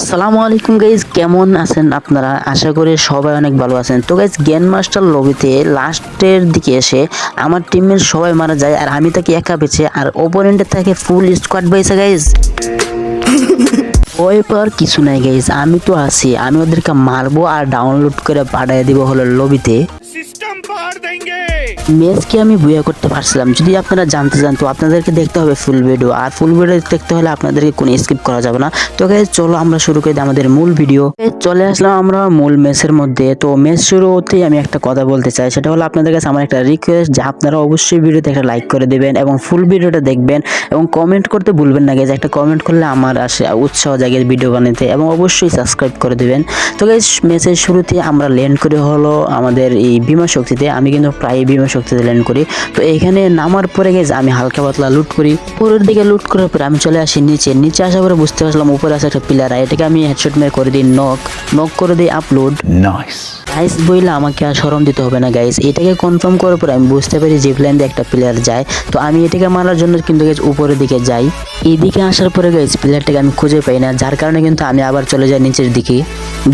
আসসালামু আলাইকুম গাইজ কেমন আছেন আপনারা? আশা করি সবাই অনেক ভালো আছেন। তো গাইজ গ্যান মাস্টার লবিতে লাস্টের দিকে এসে আমার টিমের সবাই মারা যায় আর আমি তাকে একা বেছে আর ওপোনেন্টে থাকে ফুল স্কোয়াড বাইছে গাইজ ভয় পাওয়ার কিছু নাই গাইজ আমি তো আছি, আমি ওদেরকে মারবো আর ডাউনলোড করে পাঠিয়ে দিব হলো লবিতে ম্যাচকে আমি বুয়া করতে পারছিলাম। যদি আপনারা জানতে চান, তো আপনাদেরকে দেখতে হবে ফুল ভিডিও আর ফুল ভিডিও দেখতে হলে আপনাদেরকে কোনো স্কিপ করা যাবে না। তো চলো আমরা শুরু করে আমাদের মূল ভিডিও চলে আসলাম আমরা মূল ম্যাচের মধ্যে। তো ম্যাচ শুরু হতেই আমি একটা কথা বলতে চাই। সেটা হলো আপনাদের কাছে আমার একটা রিকোয়েস্ট যে আপনারা অবশ্যই ভিডিওতে একটা লাইক করে দেবেন এবং ফুল ভিডিওটা দেখবেন এবং কমেন্ট করতে ভুলবেন না গাইজ একটা কমেন্ট করলে আমার আসে উৎসাহ জাগে ভিডিও বানাতে এবং অবশ্যই সাবস্ক্রাইব করে দেবেন। তো গাইজ ম্যাচের শুরুতে আমরা ল্যান্ড করে হলো আমাদের এই বিমা শক্তিতে। আমি আমি কিন্তু প্রায় বিমা শক্তি ল্যান্ড করি। তো এখানে নামার পরে গেছে আমি হালকা পাতলা লুট করি উপরের দিকে লুট করার পরে আমি চলে আসি নিচে। নিচে আসার পরে বুঝতে পারলাম উপরে আছে একটা পিলার এটাকে আমি হেডশট মেরে করে দিই নক নক করে দিই আপলোড নাইস গাইস বইলে আমাকে আর সরম দিতে হবে না গাইস এটাকে কনফার্ম করার পরে আমি বুঝতে পারি জিপ লাইন দিয়ে একটা প্লেয়ার যায়। তো আমি এটাকে মারার জন্য কিন্তু গেছি উপরের দিকে যাই। এদিকে আসার পরে গাইস প্লেয়ারটাকে আমি খুঁজে পাই না যার কারণে কিন্তু আমি আবার চলে যাই নিচের দিকে।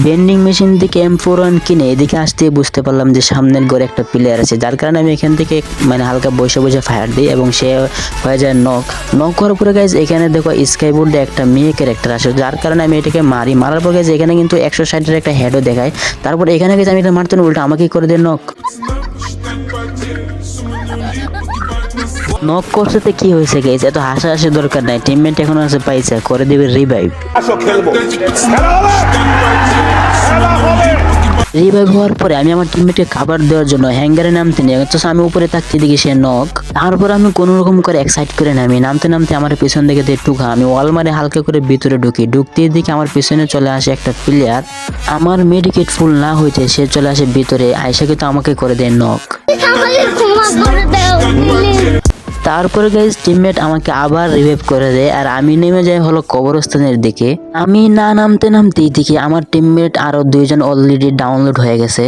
বেন্ডিং মেশিন থেকে এম ফোর কিনে এদিকে আসতে বুঝতে পারলাম যে সামনের ঘরে একটা প্লেয়ার আছে, যার কারণে আমি এখান থেকে মানে হালকা বসে বসে ফায়ার দিই এবং সে হয়ে যায় নখ নখ করার পরে গাইজ এখানে দেখো স্কাই বোর্ডে একটা মেয়ে ক্যারেক্টার আসে, যার কারণে আমি এটাকে মারি। মারার পর গাইজ এখানে কিন্তু একশো ষাটের একটা হেডও দেখায়। তারপর এখানে গেছে আমি এটা মারতে উল্টা আমাকেই করে দিয়ে নখ নক করছে তো কি হয়েছে গেছে এত হাসা হাসি দরকার নাই টিমমেট এখন আছে, পাইছে, করে দেবে রিভাইভ রিভাইভ হওয়ার পরে আমি আমার টিমমেটকে খাবার দেওয়ার জন্য হ্যাঙ্গারে নামতে নিয়ে তো আমি উপরে থাকতে দেখি সে নক তারপর আমি কোনো রকম করে এক্সাইট করে নামি। নামতে নামতে আমার পেছন দিকে দিয়ে টুকা, আমি ওয়াল মারে হালকা করে ভিতরে ঢুকি। ঢুকতে দেখি আমার পেছনে চলে আসে একটা প্লেয়ার আমার মেডিকেট ফুল না হইতে সে চলে আসে ভিতরে আয়সা কিন্তু আমাকে করে দেয় নক তারপরে গাইজ টিমমেট আমাকে আবার রিভাইভ করে দেয় আর আমি নেমে যাই হলো কবরস্থানের দিকে। আমি না নামতে নামতেই দেখি আমার টিমমেট আরও দুইজন অলরেডি ডাউনলোড হয়ে গেছে।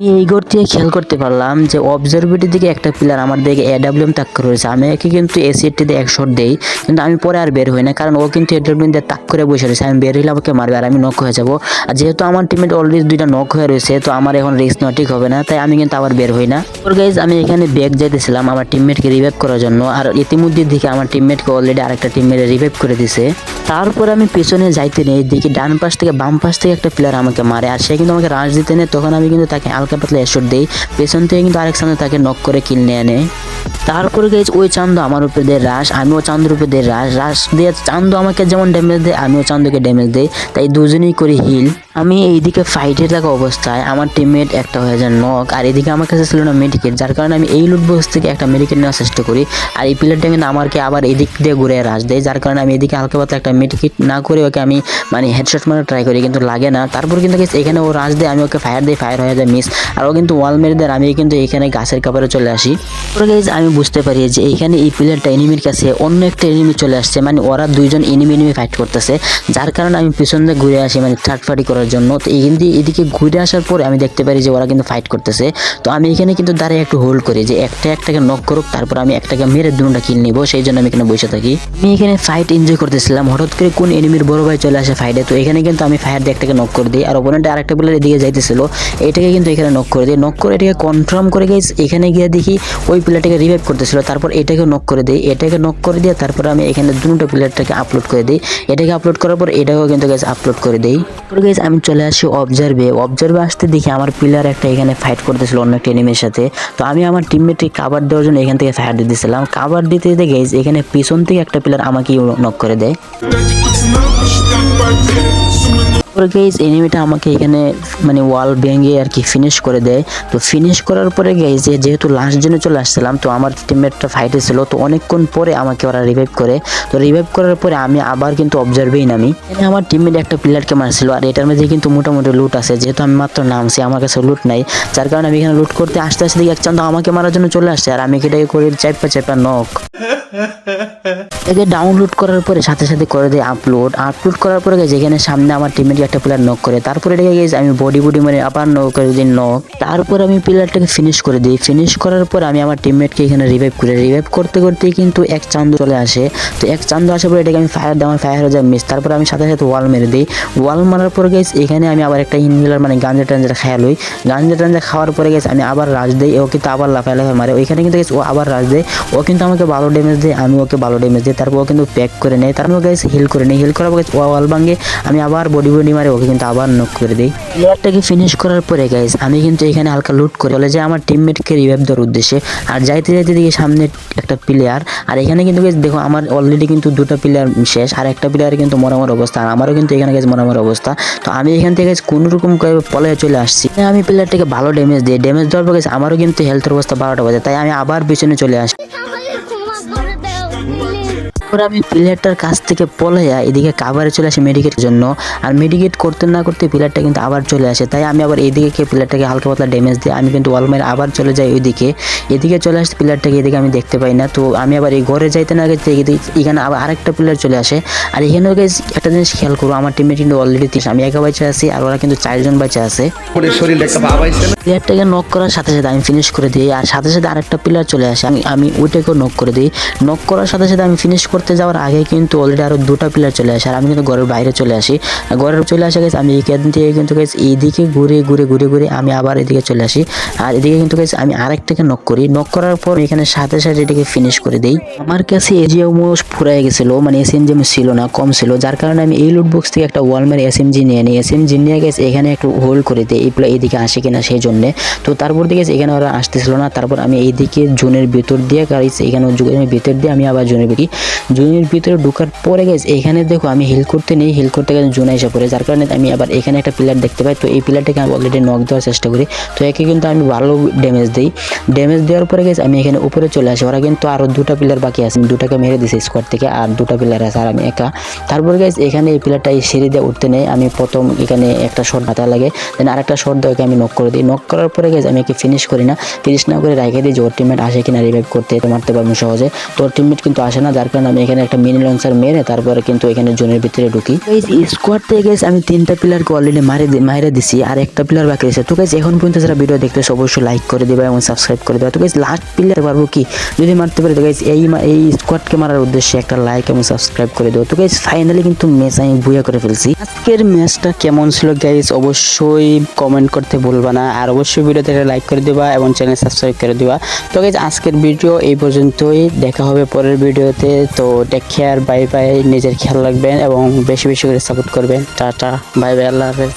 এই ঘর থেকে খেয়াল করতে পারলাম যে অবজারভেটির দিকে একটা প্লেয়ার আমার দিকে এডাব্লিউএম তাক্কর রয়েছে। আমি একে কিন্তু এসিএটি দিয়ে এক শট দেই, কিন্তু আমি পরে আর বের হই না, কারণ ও কিন্তু এডাব্লিউএম দিয়ে তাক করে বসে রয়েছে। আমি বের হইলে আমাকে মারবে আর আমি নক হয়ে যাব। আর যেহেতু আমার টিমের অলরেডি দুইটা নক হয়ে রয়েছে, তো আমার এখন রিস্ক নেওয়া ঠিক হবে না, তাই আমি কিন্তু আবার বের হই না। ওর গাইজ আমি এখানে ব্যাগ যাইতেছিলাম আমার টিমমেটকে রিভাইভ করার জন্য, আর ইতিমধ্যে দিকে আমার টিমমেটকে অলরেডি আরেকটা টিমমেট রিভাইভ করে দিছে। তারপর আমি পেছনে যাইতে নেই, দেখি ডান পাশ থেকে বাম পাশ থেকে একটা প্লেয়ার আমাকে মারে, আর সে কিন্তু আমাকে রাশ দিতে নেই, তখন আমি কিন্তু তাকে হালকা পাতলা এসট দিই। পেছন থেকে কিন্তু আরেক সামনে তাকে নক করে কিল নিয়ে নেয় তারপরে গেছে ওই চান্দ আমার উপরে দেয় রাস আমিও চান্দুর উপরে দেয় রাস রাস দিয়ে চান্দু আমাকে যেমন ড্যামেজ দেয়, আমিও চান্দুকে ড্যামেজ দেয় তাই দুজনেই করি হিল আমি এইদিকে ফাইটে থাকা অবস্থায় আমার টিমমেট একটা হয়ে যায় নক আর এদিকে আমার কাছে ছিল না মেডিকেট যার কারণে আমি এই লুট বক্স থেকে একটা মেডিকেট নেওয়ার চেষ্টা করি। আর এই প্লেয়ারটা কিন্তু আমাকে আবার এদিক দিয়ে ঘুরে রাস দেয়, যার কারণে আমি এদিকে হালকা পাতলা একটা মেডিকেট না করে ওকে আমি মানে হেডশট মারা ট্রাই করি, কিন্তু লাগে না। তারপর কিন্তু এখানে ও রাস দেয়, আমি ওকে ফায়ার দিই ফায়ার হয়ে যায় মিস আর ও কিন্তু ওয়াল মেরে আর আমি কিন্তু এখানে গাছের কাপড়ে চলে আসি। guys, আমি বুঝতে পারি যে এখানে এই প্লেয়ারটা এনিমির কাছে অন্য একটা এনিমি চলে আসছে মানে ওরা দুইজন এনিমি এনিমি ফাইট করতেছে, যার কারণে আমি পিছন দিয়ে ঘুরে আসি মানে থার্ড পার্টি করার জন্য। তো এখান দিয়ে এদিকে ঘুরে আসার পরে আমি দেখতে পারি যে ওরা কিন্তু ফাইট করতেছে। তো আমি এখানে কিন্তু দাঁড়িয়ে একটু হোল্ড করি যে একটা একটাকে নক করুক, তারপর আমি একটাকে মেরে দুটা কিল নিবো, সেই জন্য আমি এখানে বসে থাকি। আমি এখানে ফাইট এনজয় করতেছিলাম, হঠাৎ করে কোন এনিমির বড় ভাই চলে আসে ফাইটে তো এখানে কিন্তু আমি ফায়ার দিয়ে একটাকে নক করে দিই। আর ওপোনেন্টে আরেকটা প্লেয়ার এদিকে যাইতেছিল, এটাকে কিন্তু এখানে নক করে দিই। নক করে এটাকে কনফার্ম করে গেছি এখানে গিয়ে দেখি ওই প্লেয়ারটাকে রিভাইভ করতেছিল, তারপর এটাকে নক করে দিই। এটাকে নক করে দিয়ে তারপর আমি এখানে দুটো প্লেয়ারটাকে আপলোড করে দিই। এটাকে আপলোড করার পর এটাকেও কিন্তু গেছে আপলোড করে দিই। তারপর গেছে আমি চলে আসি অবজার্ভে অবজার্ভে আসতে দেখি আমার প্লেয়ার একটা এখানে ফাইট করতেছিল অন্য একটা এনিমের সাথে। তো আমি আমার টিমমেটকে কাবার দেওয়ার জন্য এখান থেকে ফায়ার দিতেছিলাম। কাবার দিতে দিতে গেছে এখানে পিছন থেকে একটা প্লেয়ার আমাকে নক করে দেয়। তারপরে গেইজ এনিমিটা আমাকে এখানে মানে ওয়াল ভেঙে আর কি ফিনিশ করে দেয়। তো ফিনিশ করার পরে গেইজ যেহেতু লাস্ট জেনে চলে আসছিলাম, তো আমার টিমমেটটা ফাইটে ছিল, তো অনেকক্ষণ পরে আমাকে ওরা রিভাইভ করে। তো রিভাইভ করার পরে আমি আবার কিন্তু অবজার্ভেই নামি। আমার টিমমেট একটা প্লেয়ারকে মারছিল, আর এটার মধ্যে কিন্তু মোটামুটি লুট আছে। যেহেতু আমি মাত্র নামছি, আমার কাছে লুট নাই, যার কারণে আমি এখানে লুট করতে আসতে আসতে দেখি এক চান্দ আমাকে মারার জন্য চলে আসছে, আর আমি এটাকে করে চাইপা চাইপা নক একে ডাউনলোড করার পরে সাথে সাথে করে দেয় আপলোড আপলোড করার পরে যেখানে সামনে আমার টিমের একটা প্লেয়ার নক করে, তারপরে এটাকে গেছে আমি বডি বডি মানে আবার নক করে দিই নক তারপর আমি প্লেয়ারটাকে ফিনিশ করে দিই। ফিনিশ করার পর আমি আমার টিমমেটকে এখানে রিভাইভ করে। রিভাইভ করতে করতেই কিন্তু এক চান্দ চলে আসে। তো এক চান্দ আসার পর এটাকে আমি ফায়ার আমার ফায়ার হয়ে যায় মিস তারপর আমি সাথে সাথে ওয়াল মেরে দিই। ওয়াল মারার পর গেছি এখানে আমি আবার একটা ইনহেলার মানে গাঞ্জা টাঞ্জা খেয়াল হই গাঞ্জা টাঞ্জা খাওয়ার পরে গেছে আমি আবার রাজ দিই। ও কিন্তু আবার লাফায় লাফায় মারে। ওইখানে কিন্তু guys, ও আবার রাজ দেয়। ও কিন্তু আমাকে ভালো ড্যামেজ দেয়, আমি ওকে ভালো ড্যামেজ দিই। তারপর ও কিন্তু প্যাক করে নেয়। তারপর গেছে হিল করে নেই হিল করার পর ও ওয়াল ভাঙে। আমি আবার বডি বডি মারে, ওকে কিন্তু আবার নক করে দিই। প্লেয়ারটাকে ফিনিশ করার পরে গাইজ আমি কিন্তু এখানে হালকা লুট করে। বলে যে, আমার টিমমেটকে রিভাইভ দেওয়ার উদ্দেশ্যে। আর যাইতে যাইতে দেখি সামনে একটা প্লেয়ার আর এখানে কিন্তু, guys, দেখো, আমার অলরেডি কিন্তু দুটো প্লেয়ার শেষ। আর একটা প্লেয়ার কিন্তু মরামর অবস্থা। আর আমারও কিন্তু এখানে গেছে মরামর অবস্থা। তো আমি এখান থেকে, guys কোনো রকম করে পলে চলে আসছি। আমি প্লেয়ারটাকে ভালো ড্যামেজ দিই। ড্যামেজ দেওয়ার পর গেছে আমারও কিন্তু হেলথের অবস্থা বারোটা বাজে। তাই আমি আবার পিছনে চলে আসি। তারপর আমি প্লেয়ারটার কাছ থেকে পলাইয়া এদিকে কাভারে চলে আসে মেডিকেটের জন্য। আর মেডিকেট করতে না করতে প্লেয়ারটা কিন্তু আবার চলে আসে। তাই আমি আবার এইদিকে প্লেয়ারটাকে হালকা পাতলা ড্যামেজ দিই আমি কিন্তু ওয়াল মেরে আবার চলে যাই ওইদিকে। এদিকে চলে আসতে প্লেয়ারটাকে এদিকে আমি দেখতে পাই না। তো আমি আবার এই ঘরে যাইতে না এদিকে এখানে আবার আরেকটা প্লেয়ার চলে আসে। আর এখানেও guys একটা জিনিস খেয়াল করব আমার টিমে কিন্তু অলরেডি তিন আমি একা বাচ্চা আছি আর ওরা কিন্তু চারজন বাচ্চা আছে। প্লেয়ারটাকে নক করার সাথে সাথে আমি ফিনিশ করে দিই। আর সাথে সাথে আরেকটা প্লেয়ার চলে আসে। আমি আমি ওইটাকেও নক করে দিই। নক করার সাথে সাথে আমি ফিনিশ করতে যাওয়ার আগে কিন্তু অলরেডি আরও দুটো প্লেয়ার চলে আসে। আর আমি কিন্তু ঘরের বাইরে চলে আসি। ঘরের চলে আসা গেছে আমি এখান থেকে কিন্তু গেছি এইদিকে ঘুরে ঘুরে ঘুরে ঘুরে আমি আবার এদিকে চলে আসি। আর এদিকে কিন্তু গেছি আমি আরেকটাকে নক করি। নক করার পর এখানে সাথে সাথে এটাকে ফিনিশ করে দিই। আমার কাছে এজিএমও ফুরাই গেছিল মানে এসএমজি ছিল না, কম ছিল। যার কারণে আমি এই লুট বক্স থেকে একটা ওয়ালমের এসএমজি নিয়ে নিই এসএমজি নিয়ে গেছে এখানে একটু হোল্ড করে দিই, এই প্লে- এদিকে আসে কিনা সেই জন্যে। তো তারপর দিকে এখানে ওরা আসতেছিল না। তারপর আমি এইদিকে জোনের ভিতর দিয়ে গাড়ি এখানে ভিতর দিয়ে আমি আবার জোনের ভিতরে জোনের ভিতরে ঢোকার পরে গেছে এখানে দেখো আমি হিল করতে নেই হিল করতে গেলে জোনে এসে পড়ে। যার কারণে আমি আবার এখানে একটা প্লেয়ার দেখতে পাই। তো এই প্লেয়ারটাকে আমি অলরেডি নক দেওয়ার চেষ্টা করি। তো একে কিন্তু আমি ভালো ড্যামেজ দিই। ড্যামেজ দেওয়ার পরে গেছে আমি এখানে উপরে চলে আসি। ওরা কিন্তু আরও দুটো প্লেয়ার বাকি আছে। দুটাকে মেরে দিছি স্কোয়াড থেকে, আর দুটো প্লেয়ার আছে, আর আমি একা। তারপর গেছে এখানে এই প্লেয়ারটা এই সিঁড়ি দিয়ে উঠতে নেই। আমি প্রথম এখানে একটা শট মাথায় লাগে। দেন আরেকটা শট দিয়ে ওকে আমি নক করে দিই। নক করার পরে গেছে আমি একে ফিনিশ করি না। ফিনিশ না করে রেখে দিই যে ওর টিমমেট আসে কিনা রিভাইভ করতে মারতে পারব সহজে। তো ওর টিমমেট কিন্তু আসে না। যার কারণে আমি এখানে একটা মিনি লঞ্চার মেরে তারপরে কিন্তু এখানে জোনের ভিতরে ঢুকি। স্কোয়াড থেকে গেছে আমি তিনটা প্লেয়ারকে অলরেডি মারে মাইরে দিছি, আর একটা প্লেয়ার বাকি আছে। তো গাইজ এখন পর্যন্ত যারা ভিডিও দেখতেছে অবশ্যই লাইক করে দিবা এবং সাবস্ক্রাইব করে দেবা। তো গাইজ লাস্ট প্লেয়ার পারব কি? যদি মারতে পারি, তো গাইজ এই এই স্কোয়াডকে মারার উদ্দেশ্যে একটা লাইক এবং সাবস্ক্রাইব করে দেবো তো গাইজ ফাইনালি কিন্তু ম্যাচ আমি বুয়া করে ফেলছি। আজকের ম্যাচটা কেমন ছিল গাইজ অবশ্যই কমেন্ট করতে ভুলবা না। আর অবশ্যই ভিডিওতে লাইক করে দিবা এবং চ্যানেল সাবস্ক্রাইব করে দিবা। তো গাইজ আজকের ভিডিও এই পর্যন্তই। দেখা হবে পরের ভিডিওতে তো টেক কেয়ার বাই বাই, নিজের খেয়াল রাখবেন এবং বেশি বেশি করে সাপোর্ট করবেন। টাটা, বাই বাই, আল্লাহ হাফেজ।